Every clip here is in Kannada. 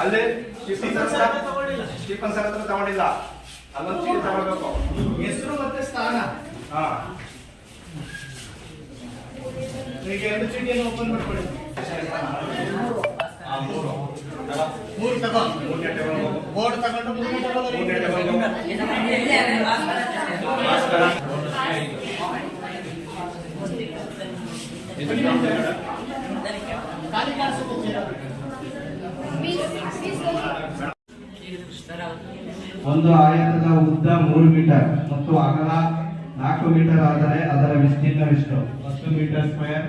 ಅಲ್ಲೇ ಸ್ಟೀಫನ್ ಸರ್ ಹತ್ರ ತಗೊಂಡಿಲ್ಲ ಅಲ್ಲೊಂದು ಚೀಟಿ ತಗೊಳ್ಬೇಕು ಹೆಸರು ಮತ್ತೆ ಸ್ಥಾನ ಹಾ ಈಗ ಎರಡು ಚೀಟಿಯನ್ನು ಓಪನ್ ಮಾಡ್ಕೊಳ್ಳಿ ಆ ಮೂರು ಮೂರು ತಗೋ ಬೋರ್ಡ್ ತಗೊಂಡು ಮೂರನೇ ತಗೊಳ್ಳೋ ಒಂದು ಆಯತದ ಉದ್ದ ಮೂರು ಮೀಟರ್ ಮತ್ತು ಅಗಲ ನಾಲ್ಕು ಮೀಟರ್ ಆದರೆ ಅದರ ವಿಸ್ತೀರ್ಣವೆಷ್ಟು? ಹತ್ತು ಮೀಟರ್ ಸ್ಕ್ವೇರ್,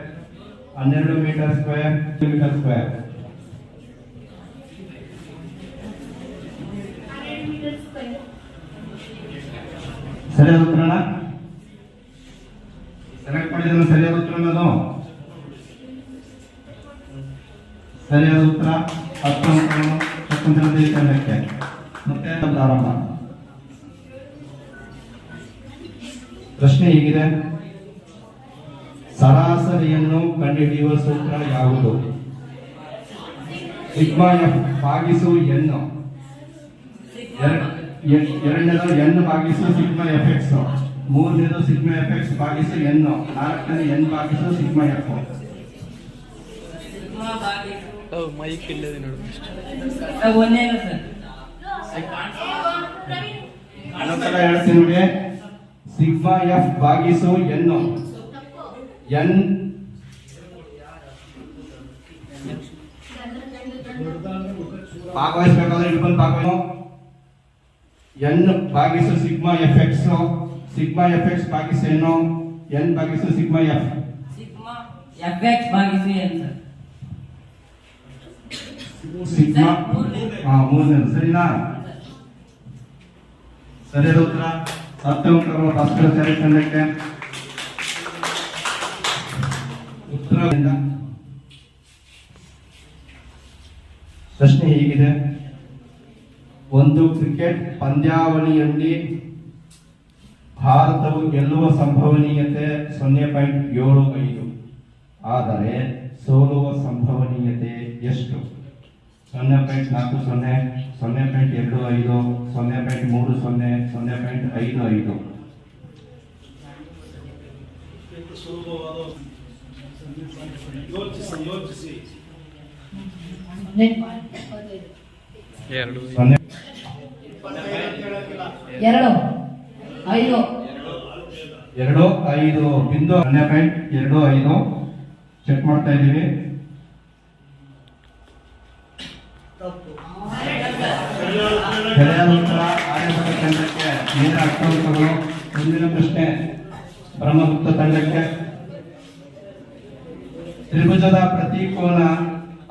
ಹನ್ನೆರಡು ಮೀಟರ್ ಸ್ಕ್ವೇರ್ ಮೀಟರ್ ಸ್ಕ್ವೇರ್. ಸರಿ ಉತ್ತರನ ಸೆಲೆಕ್ಟ್ ಮಾಡಿದ್ರೆ ಸರಿಯಾದ ಉತ್ತರ ಅನ್ನೋದು ಸರಿಯಾದ ಉತ್ತರ ಸ್ವತಂತ್ರ ದೇಶಕ್ಕೆ ಮತ್ತೆ ಪ್ರಾರಂಭ ಪ್ರಶ್ನೆ ಹೀಗಿದೆ. ಸರಾಸರಿಯನ್ನು ಕಂಡುಹಿಡಿಯುವ ಸೂತ್ರ ಯಾವುದು? ಸಿಗ್ಮಾ ಎಫ್ ಭಾಗಿಸು ಎನ್. ಎರಡನೇದು ಎನ್ ಭಾಗಿಸು ಸಿಗ್ಮಾ ಎಫೆಕ್ಟ್ಸ್ ಮೂರನೇದು ಸಿಗ್ಮಾ ಎಫೆಕ್ಟ್ಸ್ ಭಾಗಿಸು ಎನ್. ನಾಲ್ಕನೇ ಎನ್ ಭಾಗಿಸು ಸಿಗ್ಮಾ ಎಫ್. ಮೈಕ್ ಇಲ್ಲದೆ ನೋಡು ಒಂದೇನು ಸರ್ ಇನ್ನೊಂದ್ಸಲ ಹೇಳ್ತೀನಿ ನೋಡಿ ಸಿಗ್ಮಾ ಎಫ್ ಭಾಗಿಸು ಎನ್ ಎನ್ ಭಾಗವಹಿಸಬೇಕಾದ್ರೆ ಇಟ್ಕೊಂಡು ಭಾಗವಹಿಸು ಎನ್ ಭಾಗಿಸು sigma f x sigma f x ಭಾಗಿಸು ಎನ್ನು ಎನ್ ಭಾಗಿಸು sigma f sigma f x ಭಾಗಿಸಿ ಏನ್ ಸರ್ ಸಿಗ್ಮಾ? ಹಾ ಸರಿನಾ? ಸರಿಯಾದ ಉತ್ತರ? ಅಂಕಗಳು ಭಾಸ್ಕರ ಸರಿ ತಂಡಕ್ಕೆ. ಉತ್ತರದಿಂದ. ಪ್ರಶ್ನೆ ಹೀಗಿದೆ. ಒಂದು ಕ್ರಿಕೆಟ್ ಪಂದ್ಯಾವಳಿಯಲ್ಲಿ ಭಾರತವು ಗೆಲ್ಲುವ ಸಂಭವನೀಯತೆ ಸೊನ್ನೆ ಪಾಯಿಂಟ್ ಏಳು ಐದು. ಆದರೆ ಸೋಲುವ ಸಂಭವನೀಯತೆ ಎಷ್ಟು? ಸೊನ್ನೆ ಪಾಯಿಂಟ್ ನಾಲ್ಕು ಸೊನ್ನೆ ಸೊನ್ನೆ ಪಾಯಿಂಟ್ ಎರಡು ಐದು ಸೊನ್ನೆ ಪಾಯಿಂಟ್ ಮೂರು ಸೊನ್ನೆ ಸೊನ್ನೆ ಪಾಯಿಂಟ್ ಐದು ಐದು. ಎರಡು. ಐದು. ಎರಡು ಐದು. ಬಿಂದು ಸೊನ್ನೆ ಪಾಯಿಂಟ್ ಎರಡು ಐದು. ಚೆಕ್ ಮಾಡ್ತಾ ಇದ್ದೀವಿ. ಉತ್ತರ ಆರ್ಯಭಟ ತಂಡಕ್ಕೆ ನೇರ ಅಂಕಗಳು ಮುಂದಿನ ಪ್ರಶ್ನೆ ಬ್ರಹ್ಮಗುಪ್ತ ತಂಡಕ್ಕೆ. ತ್ರಿಭುಜದ ಪ್ರತಿಕೋನ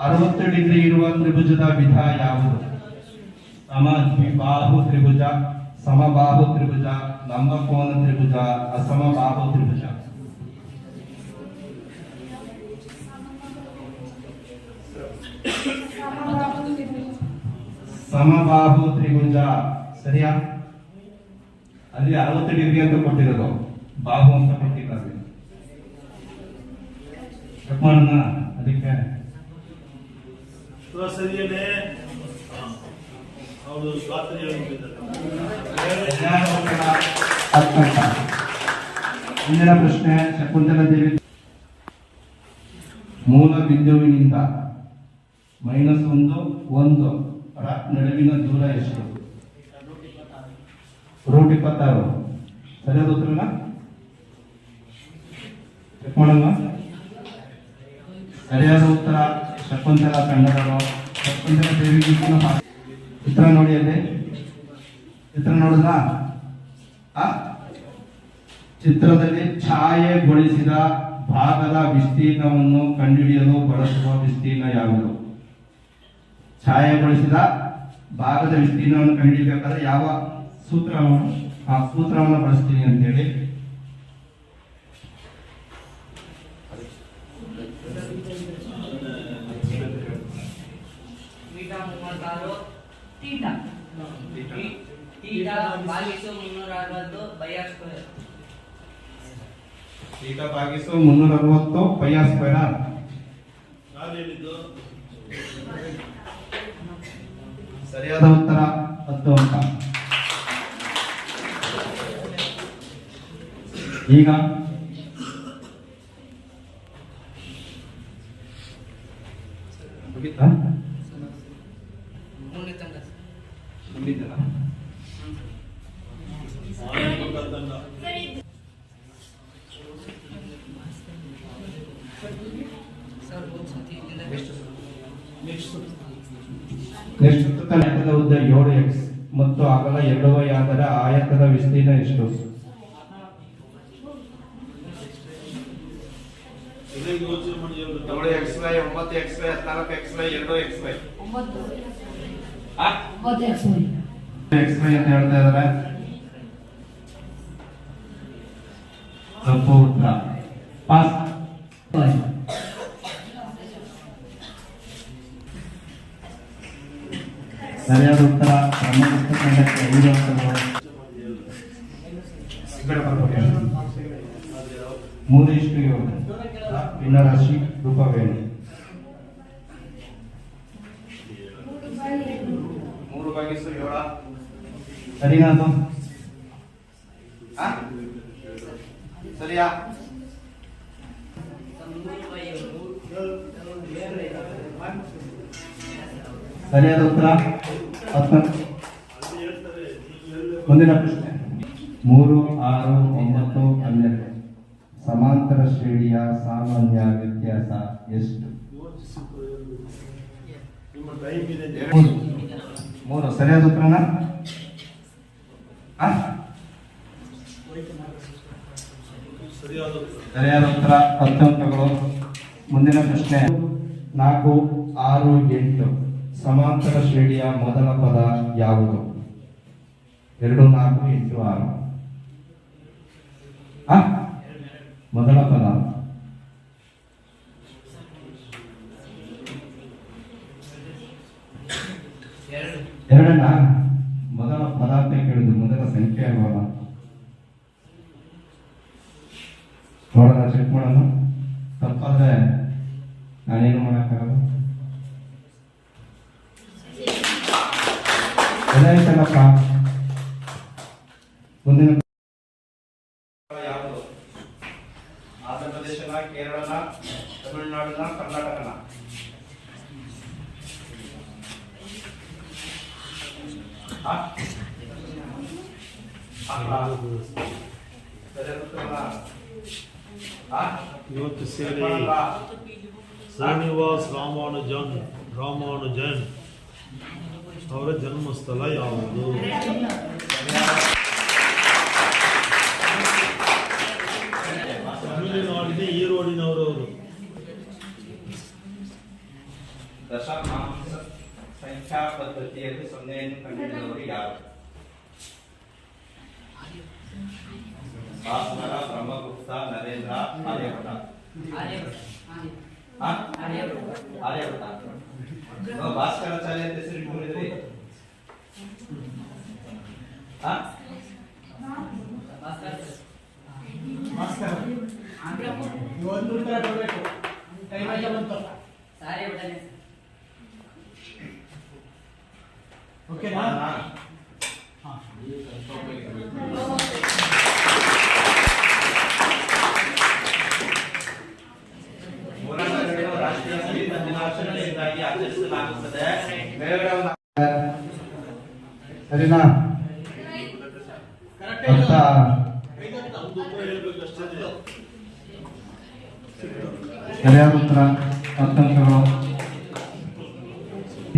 ಅರವತ್ತು ಡಿಗ್ರಿ ಇರುವ ತ್ರಿಭುಜದ ವಿಧ ಯಾವುದು? ಸಮ ದ್ವಿಬಾಹು ತ್ರಿಭುಜ, ಸಮಬಾಹು ತ್ರಿಭುಜ, ಲಂಬಕೋನ ತ್ರಿಭುಜ, ಅಸಮಬಾಹು ತ್ರಿಭುಜ. ಸಮಬಾಹು ತ್ರಿಭುಜ. ಸರಿಯಾ? ಅಲ್ಲಿ ಅರವತ್ತು ಡಿಗ್ರಿ ಅಂತ ಕೊಟ್ಟಿರೋದು. ಬಾಹು ಅಂತ ಕೊಟ್ಟಿದ್ದಾರೆ ಮಾಡೋಣ ಅದಕ್ಕೆ. ಸರಿಯಾದ ಉತ್ತರ ಮುಂದಿನ ಪ್ರಶ್ನೆ ಶಕುಂತಲ ದೇವಿ. ಮೂಲ ಬಿಂದುವಿನಿಂದ ಮೈನಸ್ ಒಂದು ಒಂದು. ನಡುವಿನ ದೂರ ಎಷ್ಟು? ರೂಟ್ ಇಪ್ಪತ್ತಾರು. ಸರಿಯಾದ ಉತ್ತರನ? ಚೆಕ್ ಸರಿಯಾದ ಉತ್ತರ, ಶಕುಂತಲ ತಂಡದವರು ಶಕುಂತಲ ದೇವಿ ಚಿತ್ರ ನೋಡಿ ಅಲ್ಲಿ. ಚಿತ್ರ ನೋಡಿದ? ಆ? ಚಿತ್ರದಲ್ಲಿ ಛಾಯೆಗೊಳಿಸಿದ ಭಾಗದ ವಿಸ್ತೀರ್ಣವನ್ನು ಕಂಡುಹಿಡಿಯಲು ಬಳಸುವ ವಿಸ್ತೀರ್ಣ ಯಾವುದು? ಛಾಯೆಗೊಳಿಸಿದ ಭಾಗದ ವಿಸ್ತೀರ್ಣವನ್ನು ಕಂಡುಹಿಡಿಯಬೇಕಾದ್ರೆ ಯಾವ ಸೂತ್ರವನ್ನು ಆ ಸೂತ್ರವನ್ನು ಬಳಸ್ತೀನಿ ಅಂತೇಳಿ. ಈಗ ಭಾಗಿಸು ಮುನ್ನೂರ ಅರವತ್ತು ಪೈ ಆರ್ ಸ್ಕ್ವೇರ್ ಯಾರು ಹೇಳಿದ್ದು ಸರಿಯಾದ ಉತ್ತರ ಹತ್ತು ಅಂಕ ಈಗ ಮುಗೀತಾ? ಮುಗೀತಲ್ಲ? ಆನೆಮಕ್ಕಂತಲ್ಲ. ನೆಕ್ಸ್ಟ್ ಸುತ್ತಲ ಆಯತದ ಉದ್ದ ಏಳು ಎಕ್ಸ್ ಮತ್ತು ಅಗಲ ಎರಡು ವೈ ಆದರೆ ಆಯತದ ವಿಸ್ತೀರ್ಣ ಎಷ್ಟು. ಏಳು ಎಕ್ಸ್ ವೈ ಒಂಬತ್ತು ಎಕ್ಸ್ ವೈ ಹದಿನಾಲ್ಕು ಎಕ್ಸ್ ವೈ ಎರಡು ಎಕ್ಸ್ ವೈ ಎಕ್ಸ್ ವೈ ಅಂತ ಹೇಳ್ತಾ ಇದಾರೆ ತಪ್ಪು ಉತ್ತರ ಪಾಸ್ ಮೂರು ಇಷ್ಟು ಏಳು ಭಿನ್ನರಾಶಿ ರೂಪವೇಣು ಮೂರು ಭಾಗಿಸು ಏಳ ಸರಿನಾ ಅದು ಆ? ಸರಿಯಾ ಸರಿಯಾದ ಉತ್ತರ ಹತ್ತು ಅಲ್ಲಿ ಹೇಳ್ತಾರೆ ನೀವು ಹೇಳ್ಬೇಕು. ಮುಂದಿನ ಪ್ರಶ್ನೆ ಮೂರು, ಆರು, ಒಂಬತ್ತು, ಹನ್ನೆರಡು. ಸಮಾಂತರ ಶ್ರೇಣಿಯ ಸಾಮಾನ್ಯ ವ್ಯತ್ಯಾಸ ಎಷ್ಟು? ಮೂರು. ಸರಿಯಾದ ಉತ್ತರನ? ಸರಿಯಾದ ಉತ್ತರ. ಅಂಕಗಳು. ಮುಂದಿನ ಪ್ರಶ್ನೆ. ನಾಲ್ಕು, ಆರು, ಎಂಟು. ಸಮಾಂತರ ಶ್ರೇಣಿಯ ಮೊದಲ ಪದ ಯಾವುದು? ಎರಡು, ನಾಲ್ಕು, ಎಂಟು, ಆರು? ಮೊದಲ ಪದ. ಎರಡನ್ನ ಮೊದಲ ಪದಾರ್ಥ ಕೇಳಿದ್ರು, ಮೊದಲ ಸಂಖ್ಯೆ ಅಲ್ವಲ್ಲ? ನೋಡೋಣ ಚೆಕ್ ಮಾಡೋಣ. ತಪ್ಪಾದ್ರೆ ನಾನೇನು ಮಾಡೋಕ್ಕಾಗಲ್ಲ? ಏನಾಯ್ತಲ್ಲಪ್ಪ ಮುಂದಿನ ಕೇರಳನ ತಮಿಳುನಾಡಿನ ಕರ್ನಾಟಕನ ಆ? ಆ? ಸರಿಯಾದ ಉತ್ತರನ? ಆ? ಇವತ್ತು ಸೇರಿ ಮಾಡಲ್ಲ. ಶ್ರೀನಿವಾಸ್ ರಾಮಾನುಜನ್ ರಾಮಾನುಜನ್ ಅವರ ಜನ್ಮಸ್ಥಳ ಯಾವುದು ತಮಿಳುನಾಡಿನ ಈರೋಡಿನವರು ಅವರು ದಶಮಾಂಶ ಸಂಖ್ಯಾ ಪದ್ಧತಿಯಲ್ಲಿ ಸೊನ್ನೆಯನ್ನು ಕಂಡುಹಿಡಿದವರು ಯಾರು ಭಾಸ್ಕರ ಬ್ರಹ್ಮಗುಪ್ತ ನರೇಂದ್ರ ಆರ್ಯಭಟ ಆ? ಆರ್ಯಭಟ ನಾವು ಭಾಸ್ಕರಾಚಾರ್ಯ ಅಂತ ಹೆಸರು ಇಟ್ಕೊಂಡಿದ್ರಿ ಆ? ಸಾರಿ ಬಿಡನೆ ಓಕೆನಾ? ಹೋರಾಟಗಳನ್ನು ರಾಷ್ಟ್ರೀಯ ಸಂಗೀತ ದಿನಾಚರಣೆಯಿಂದಾಗಿ ಆಚರಿಸಲಾಗುತ್ತದೆ ಮೇಲ್ಗಡೆ ಒಂದು ಸರಿನಾ ಅರ್ಥ ನಮ್ದು ಉತ್ತರ ಹೇಳ್ಬೇಕಷ್ಟೇ ಸರಿಯಾದ ಉತ್ತರ ಹತ್ತು ಅಂಕಗಳು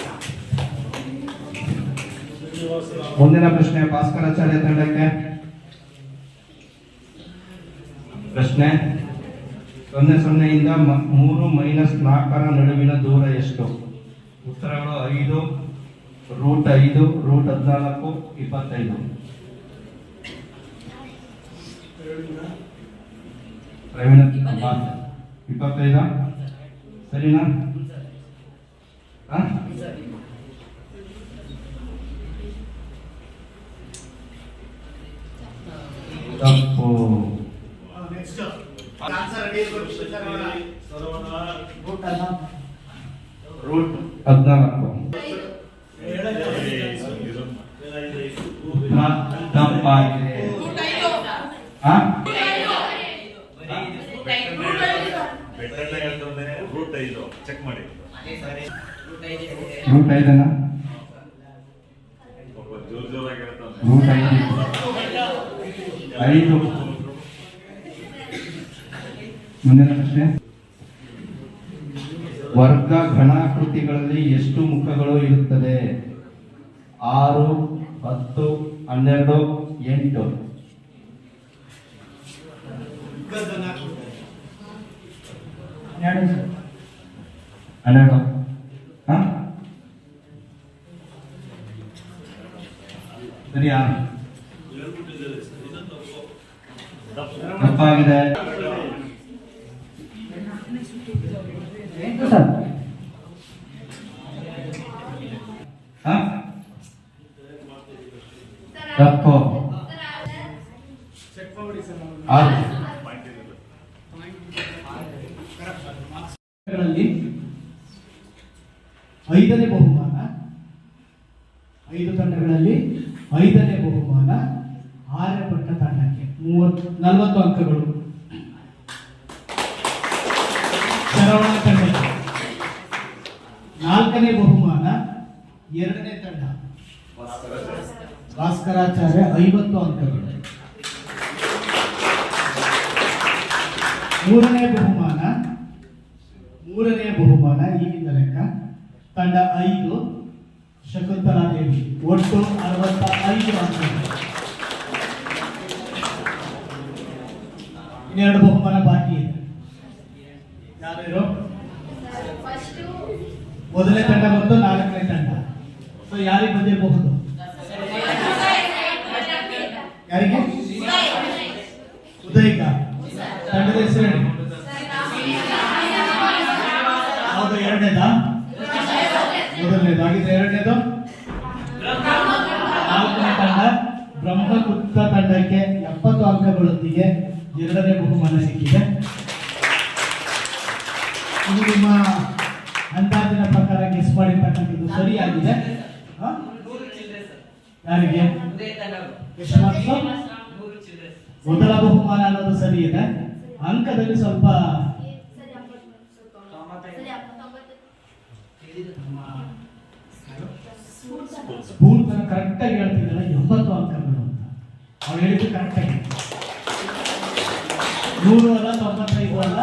ಮುಂದಿನ ಪ್ರಶ್ನೆ ಭಾಸ್ಕರಾಚಾರ್ಯ ತಂಡಕ್ಕೆ. ಪ್ರಶ್ನೆ, ಸೊನ್ನೆ ಸೊನ್ನೆಯಿಂದ ಮೂರು ಮೈನಸ್ ನಾಲ್ಕರ ನಡುವಿನ ದೂರ ಎಷ್ಟು? ಉತ್ತರಗಳು ಐದು, ರೂಟ್ ಐದು, ರೂಟ್ ಹದಿನಾಲ್ಕು, ಇಪ್ಪತ್ತೈದು. ಇಪ್ಪತ್ತೈದಾ. ಸರಿನಾ ಆ? ತಪ್ಪು ನೆಕ್ಸ್ಟ್ ಆನ್ಸರ್ ರೆಡಿ ಸರ್ವಣ ರೂಟ್ ಹದಿನಾಲ್ಕು. ತಪ್ಪಾಗಿದೆ ರೂಟ್ ಐದನಾ ಒಬ್ಬ ಜೋರ್ ಜೋರಾಗಿ ಹೇಳ್ತಾನೆ ರೂಟ್ ಐದು ಐದು ಮುಂದಿನ ಪ್ರಶ್ನೆ ವರ್ಗ ಘನಾಕೃತಿಗಳಲ್ಲಿ ಎಷ್ಟು ಮುಖಗಳು ಇರುತ್ತದೆ ಆರು ಹತ್ತು ಹನ್ನೆರಡು ಎಂಟು. ಹನ್ನೆರಡು. ಹಾ? ಸರಿಯಾ ತಪ್ಪಾಗಿದೆ. ಹಾ? ತಪ್ಪು. ಐದನೇ ಬಹುಮಾನ, ಐದು ತಂಡಗಳಲ್ಲಿ ಐದನೇ ಬಹುಮಾನ ಆರ್ಯಪಟ್ಟ ತಂಡಕ್ಕೆ ಮೂವತ್ತು, ನಲವತ್ತು ಅಂಕಗಳು. ಶರವಣ ತಂಡಕ್ಕೆ ನಾಲ್ಕನೇ ಬಹುಮಾನ, ಎರಡನೇ ತಂಡ. ಭಾಸ್ಕರಾಚಾರ್ಯ ಐವತ್ತು ಅಂಕಗಳು. ಮೂರನೇ ಬಹುಮಾನ. ಮೂರನೇ ಬಹುಮಾನ ಈಗಿನ ಲೆಕ್ಕ. ತಂಡ ಐದು ಶಕುಂತಲಾ ದೇವಿ ಒಟ್ಟು ಅರವತ್ತ ಐದು ಅಂಕಗಳು. ಇನ್ನೆರಡು ಬಹುಮಾನ ಬಾಕಿ ಇದೆ. ಯಾರ್ಯಾರು? ಮೊದಲನೇ ತಂಡ ಮತ್ತು ನಾಲ್ಕನೇ ತಂಡ. ಸೊ ಯಾರಿಗೆ ಬಂದಿರಬಹುದು? ಯಾರಿಗೆ? ಉದಯಿಕ. ತಂಡದ ಹೆಸರು ಹೇಳಿ. ಹೌದು, ಎರಡನೇದಾ? ಮೊದಲನೇದು ಎರಡನೇದು? ನಾಲ್ಕನೇ ತಂಡ, ಬ್ರಹ್ಮಗುಪ್ತ ತಂಡಕ್ಕೆ ಎಪ್ಪತ್ತು ಅಂಕಗಳೊಂದಿಗೆ ಎರಡನೇ ಬಹುಮಾನ ಸಿಕ್ಕಿದೆ. ಇದು ನಿಮ್ಮ ಅಂದಾಜಿನ ಪ್ರಕಾರ ಗೆಸ್ ಮಾಡಿರ್ತಕ್ಕಂಥದ್ದು ಸರಿಯಾಗಿದೆ? ಯಾರಿಗೆ? ಮೊದಲ ಬಹುಮಾನ ಅನ್ನೋದು ಸರಿ ಇದೆ. ಅಂಕದಲ್ಲಿ ಸ್ವಲ್ಪ ಸ್ಫೂರ್ತ ಕರೆಕ್ಟ್ ಆಗಿ ಹೇಳ್ತಿದ್ದಲ್ಲ ಎಂಬತ್ತು ಅಂಕಗಳು ಅಂತ. ಅವ್ರು ಹೇಳಿದ್ದು ಕರೆಕ್ಟ್ ಆಗಿ ನೂರು ಅಲ್ಲ, ತೊಂಬತ್ತೈದು ಅಲ್ಲ,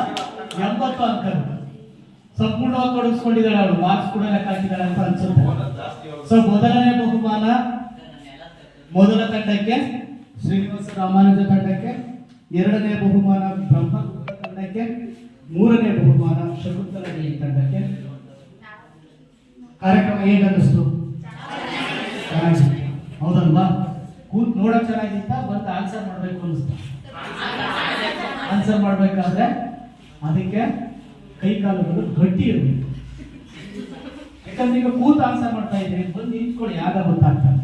ಎಂಬತ್ತು ಅಂಕಗಳು. ಸಂಪೂರ್ಣವಾಗಿ ತೊಡಗಿಸ್ಕೊಂಡಿದ್ದಾಳೆ ಅವಳು ಮಾರ್ಕ್ಸ್ ಕೂಡ ಲೆಕ್ಕ ಹಾಕಿದ್ದಾಳೆ ಅಂತ ಅನ್ಸುತ್ತೆ. ಸೊ ಮೊದಲನೇ ಬಹುಮಾನ ಮೊದಲ ತಂಡಕ್ಕೆ ಶ್ರೀನಿವಾಸ ರಾಮಾನುಜ ತಂಡಕ್ಕೆ, ಎರಡನೇ ಬಹುಮಾನ ಬ್ರಹ್ಮಗುಪ್ತ ತಂಡಕ್ಕೆ, ಮೂರನೇ ಬಹುಮಾನ ಶಕುಂತಲ ತಂಡಕ್ಕೆ. ಕಾರ್ಯಕ್ರಮ ಹೇಗನ್ನಿಸ್ತು? ಹೌದಲ್ವಾ? ಕೂತ್ ನೋಡಕ್ ಚೆನ್ನಾಗಿತ್ತ? ಬಂದು ಆನ್ಸರ್ ಮಾಡ್ಬೇಕು ಅನಿಸ್ತು ಆನ್ಸರ್ ಮಾಡ್ಬೇಕಾದ್ರೆ ಅದಕ್ಕೆ ಕೈ ಕಾಲುಗಳು ಗಟ್ಟಿ ಇರಬೇಕು. ಯಾಕಂದ್ರೆ ಈಗ ಕೂತ್ ಆನ್ಸರ್ ಮಾಡ್ತಾ ಇದ್ರೆ ಬಂದು ನಿಂತ್ಕೊಳ್ಳಿ, ಯಾವಾಗ ಗೊತ್ತಾಗ್ತದೆ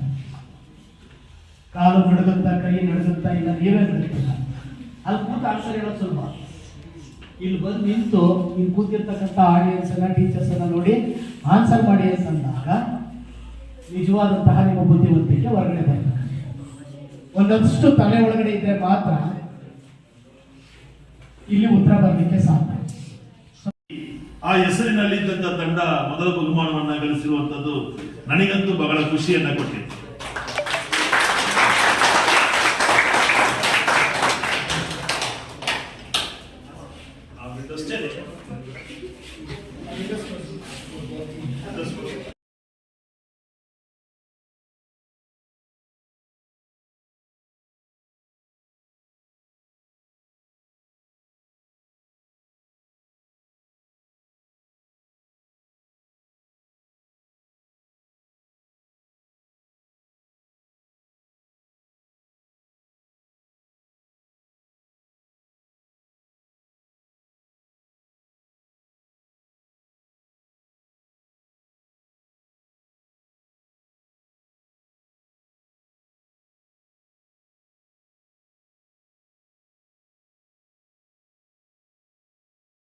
ಕಾಲು ನಡುಗುತ್ತಾ ಕೈ ನಡೆದಂತ, ಇಲ್ಲ ನೀವೇ ನಡುಗುತ್ತಿಲ್ಲ ಅಲ್ಲಿ ಕೂತು ಆನ್ಸರ್ ಹೇಳೋದು ಸುಲಭ. ಇಲ್ಲಿ ಬಂದು ನಿಂತು ಇಲ್ಲಿ ಕೂತಿರ್ತಕ್ಕಂಥ ಆಡಿಯನ್ಸ್ ಅನ್ನ ಟೀಚರ್ಸ್ ಅನ್ನ ನೋಡಿ ಆನ್ಸರ್ ಮಾಡಿ ಅಂತಂದಾಗ ನಿಜವಾದಂತಹ ನಿಮ್ಮ ಬುದ್ಧಿವಂತಿಕೆ ಹೊರಗಡೆ ಬರ್ತದೆ. ಒಂದಷ್ಟು ತಲೆ ಒಳಗಡೆ ಇದ್ರೆ ಮಾತ್ರ ಇಲ್ಲಿ ಉತ್ತರ ಬರಲಿಕ್ಕೆ ಸಾಧ್ಯ. ಆ ಹೆಸರಿನಲ್ಲಿದ್ದಂತ ತಂಡ ಮೊದಲ ಬಹುಮಾನವನ್ನ ಗಳಿಸಿರುವಂತದ್ದು ನನಗಂತೂ ಬಹಳ ಖುಷಿಯನ್ನ ಕೊಟ್ಟಿತ್ತು